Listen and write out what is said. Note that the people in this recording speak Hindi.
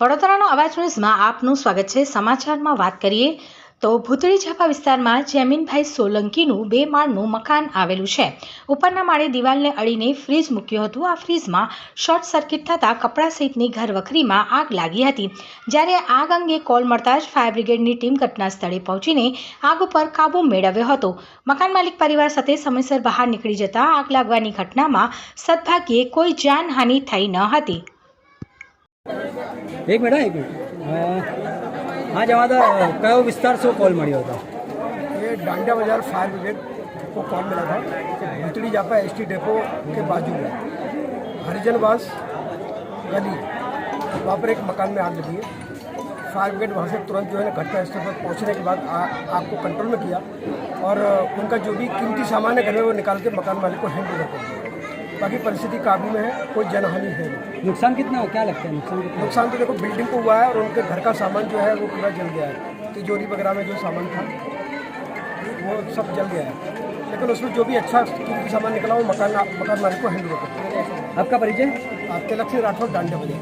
વડોદરાનો અવાજ ન્યૂઝમાં આપનું સ્વાગત છે. સમાચારમાં વાત કરીએ તો ભૂતળી છાપા વિસ્તારમાં જેમીનભાઈ સોલંકીનું બે માળનું મકાન આવેલું છે. ઉપરના માળે દિવાલને અડીને ફ્રીજ મૂક્યું હતું. આ ફ્રીજમાં શોર્ટ સર્કિટ થતાં કપડાં સહિતની ઘર વખરીમાં આગ લાગી હતી. જ્યારે આગ અંગે કોલ મળતા જ ફાયર બ્રિગેડની ટીમ ઘટના સ્થળે પહોંચીને આગ ઉપર કાબૂ મેળવ્યો હતો. મકાન માલિક પરિવાર સાથે સમયસર બહાર નીકળી જતા આગ લાગવાની ઘટનામાં સદભાગ્યે કોઈ જાનહાનિ થઈ ન હતી. એક મિનિટ હા, એક મિનિટ અ, હા જવા દો કયો વિસ્તાર શું કોલ મળ્યો હતો ये डांडिया बाजार फायर ब्रिगेड को कॉल मिला था कि Bhutadi Japa S T depot के बाजू में हरिजनवास गली वहाँ पर एक मकान में आग लगी है फायर ब्रिगेड वहाँ से तुरंत जो है ना घटना स्थल पर पहुँचने के बाद आ- आग को कंट्रोल में किया और अ, उनका जो भी कीमती सामान है घर में वो निकाल के मकान मालिक को हैंड ओवर कर दिया बाकी परिस्थिति काबू में है कोई जनहानि है नुकसान कितना हो क्या लगता है नुकसान कितना नुकसान तो देखो बिल्डिंग को हुआ है और उनके घर का सामान जो है वो पूरा जल गया है। तिजोरी वगैरह में जो सामान था वो सब जल गया है। लेकिन उसमें जो भी अच्छा कीमती सामान निकला वो मकान मकान मालिक को ओवर कर दिया आपका परिचय? तिलक सिंह राठौर डांडे बजे